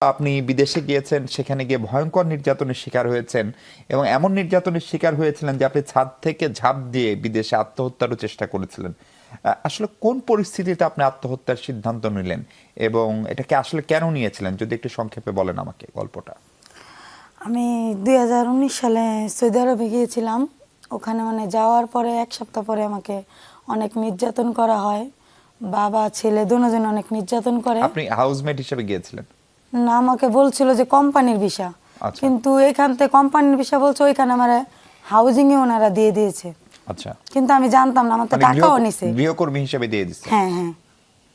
আপনি বিদেশে গিয়েছেন সেখানে গিয়ে ভয়ঙ্কর নির্যাতনের শিকার হয়েছেন এবং এমন নির্যাতনের শিকার হয়েছিলেন যে আপনি ছাদ থেকে ঝাঁপ দিয়ে বিদেশে আত্মহত্যারও চেষ্টা করেছিলেন। আসলে কোন পরিস্থিতিতে আপনি আত্মহত্যার সিদ্ধান্ত নিলেন এবং এটাকে আসলে কেন নিয়েছিলেন? যদি একটু সংক্ষেপে বলেন আমাকে গল্পটা। আমি দুই হাজার উনিশ সালে সৌদি আরবে গিয়েছিলাম। ওখানে মানে যাওয়ার পরে এক সপ্তাহ পরে আমাকে অনেক নির্যাতন করা হয়। বাবা ছেলে দুজন অনেক নির্যাতন করে। আপনি হাউসমেট হিসেবে গিয়েছিলেন? না আমাকে বলছিল যে কোম্পানির ভিসা। আচ্ছা। কিন্তু এখান থেকে কোম্পানির ভিসা বলছে ওইখানে আমার হাউজিং এ ওনারা দিয়ে দিয়েছে। আচ্ছা। কিন্তু আমি জানতাম না আমার তো মানে টাকাও নিছে। গৃহকর্মী হিসেবে দিয়ে দিচ্ছে হ্যাঁ হ্যাঁ।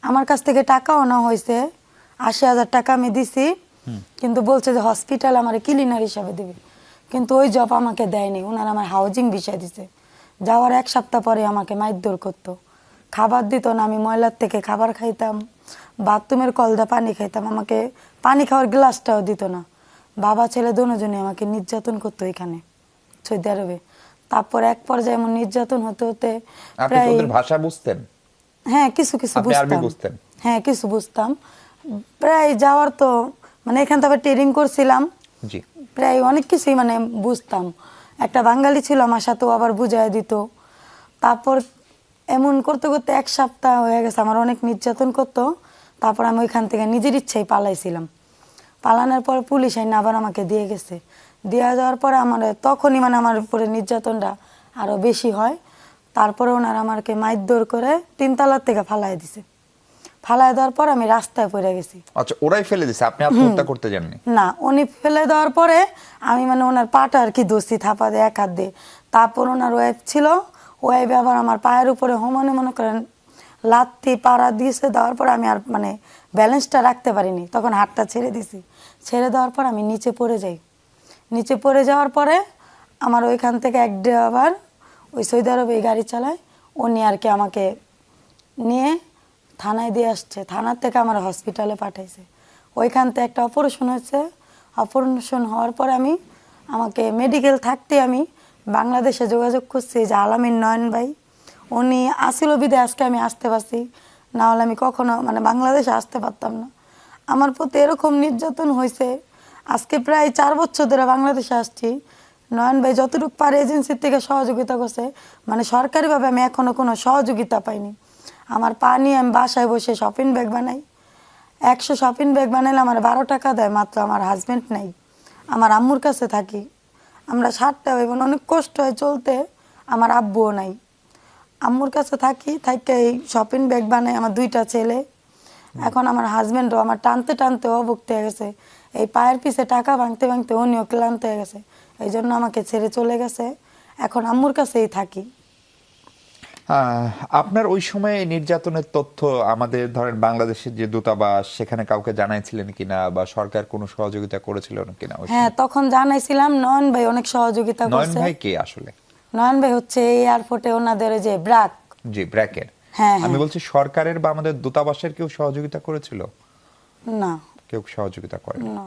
আমার কাছ থেকে টাকাও না হয়েছে। আশি হাজার টাকা আমি দিছি। কিন্তু বলছে যে হসপিটাল আমার ক্লিনার হিসাবে দেবে। কিন্তু ওই জব আমাকে দেয়নি। ওনারা আমার হাউজিং বিষয় দিছে। যাওয়ার এক সপ্তাহ পরে আমাকে মারধর করতো। খাবার দিত না আমি ময়লার থেকে খাবার খাইতাম। বাথরুমের কলদা পানি খাইতাম আমাকে পানি খাওয়ার গ্লাসটাও দিত না। বাবা ছেলে দুজনে আমাকে নির্যাতন করতো এখানে সৌদি আরবে। তারপর এক পর্যায়ে এমন নির্যাতন হতে হতে প্রায় ভাষা বুঝতেন? হ্যাঁ কিছু কিছু বুঝতাম? হ্যাঁ কিছু বুঝতাম। প্রায় যাওয়ার তো মানে এখান থেকে ট্রেনিং করছিলাম। জি। প্রায় অনেক কিছুই মানে বুঝতাম। একটা বাঙালি ছিল আমার সাথে আবার বুঝাই দিত। তারপর এমন করতে করতে এক সপ্তাহ হয়ে গেছে আমার অনেক নির্যাতন করতো। তারপর আমি ওইখান থেকে নিজের ইচ্ছাই পালাইছিলাম। পালানোর পর পুলিশ আইন আবার আমাকে দিয়ে গেছে। দিয়ে যাওয়ার পরে আমার তখনই মানে আমার উপরে নির্যাতনটা আরও বেশি হয়। তারপরে ওনারা আমাকে মাইদর করে তিনতলার থেকে ফালাই দিছে। ফালাই দেওয়ার পর আমি রাস্তায় পড়ে গেছি। আচ্ছা ওরাই ফেলে দিছে? আপনি আত্মহত্যা করতে যাননি? না উনি ফেলে দেওয়ার পরে আমি মানে ওনার পাটা আর কি দোষী থাপা দিয়ে এক হাত দিয়ে। তারপর ওনার ওয়াইফ ছিল। ওয়াইফ আবার আমার পায়ের উপরে হোমানে মনে করেন লাত্তি পাড়া দিয়েছে, দেওয়ার পর আমি আর মানে ব্যালেন্সটা রাখতে পারিনি। তখন হাতটা ছেড়ে দিছি ছেড়ে দেওয়ার পর আমি নিচে পড়ে যাই। নিচে পড়ে যাওয়ার পরে আমার ওইখান থেকে এক ড্রাইভার ওই সৌদি আরবে গাড়ি চালায়। উনি আর কি আমাকে নিয়ে থানায় দিয়ে আসছে। থানার থেকে আমার হসপিটালে পাঠাইছে। ওইখান থেকে একটা অপারেশন হয়েছে। অপারেশন হওয়ার পর আমি, আমাকে মেডিকেল থাকতে আমি বাংলাদেশে যোগাযোগ করছি যে আলামিন নয়ন ভাই। উনি আসিল বিদে, আজকে আমি আসতে পারছি। না হলে আমি কখনো মানে বাংলাদেশে আসতে পারতাম না। আমার প্রতি এরকম নির্যাতন হয়েছে। আজকে প্রায় চার বছর ধরে বাংলাদেশে আসছি। নয়ন ভাই যতটুকু পারে এজেন্সির থেকে সহযোগিতা করছে। মানে সরকারিভাবে আমি এখনও কোনো সহযোগিতা পাইনি। আমার পা নিয়ে আমি বাসায় বসে শপিং ব্যাগ বানাই। একশো শপিং ব্যাগ বানাইলে আমার বারো টাকা দেয়, মাত্র আমার হাজবেন্ড নাই। আমার আম্মুর কাছে থাকি। আমরা সাতটা এবং অনেক কষ্ট হয় চলতে। আমার আব্বুও নাই। আম্মুর কাছে থাকি থাকি এই শপিং ব্যাগ বানাই আমার দুইটা ছেলে। এখন আমার হাজবেন্ডও আমার টানতে টানতে অভুক্ত হয়ে গেছে। এই পায়ের পিছে টাকা ভাঙতে ভাঙতে উনিও ক্লান্ত হয়ে গেছে। এই জন্য আমাকে ছেড়ে চলে গেছে। এখন আম্মুর কাছেই থাকি। আহ, আপনার ওই সময়ে নির্যাতনের তথ্য আমাদের ধরেন বাংলাদেশের যে দূতাবাস সেখানে কাউকে জানাইছিলেন কিনা বা সরকার কোনো সহযোগিতা করেছিল কিনা হ্যাঁ তখন জানাইছিলাম। নয়ন ভাই অনেক সহযোগিতা সময়? নয়ন ভাই কে আসলে? নয়ন ভাই হচ্ছে এই এয়ারপোর্টে ওনাদের ওই যে ব্রাক। জি ব্র্যাকের হ্যাঁ, আমি হ্যাঁ। বলছি সরকারের বা আমাদের দূতাবাসের কেউ সহযোগিতা করেছিল? না। কেউ সহযোগিতা করে না।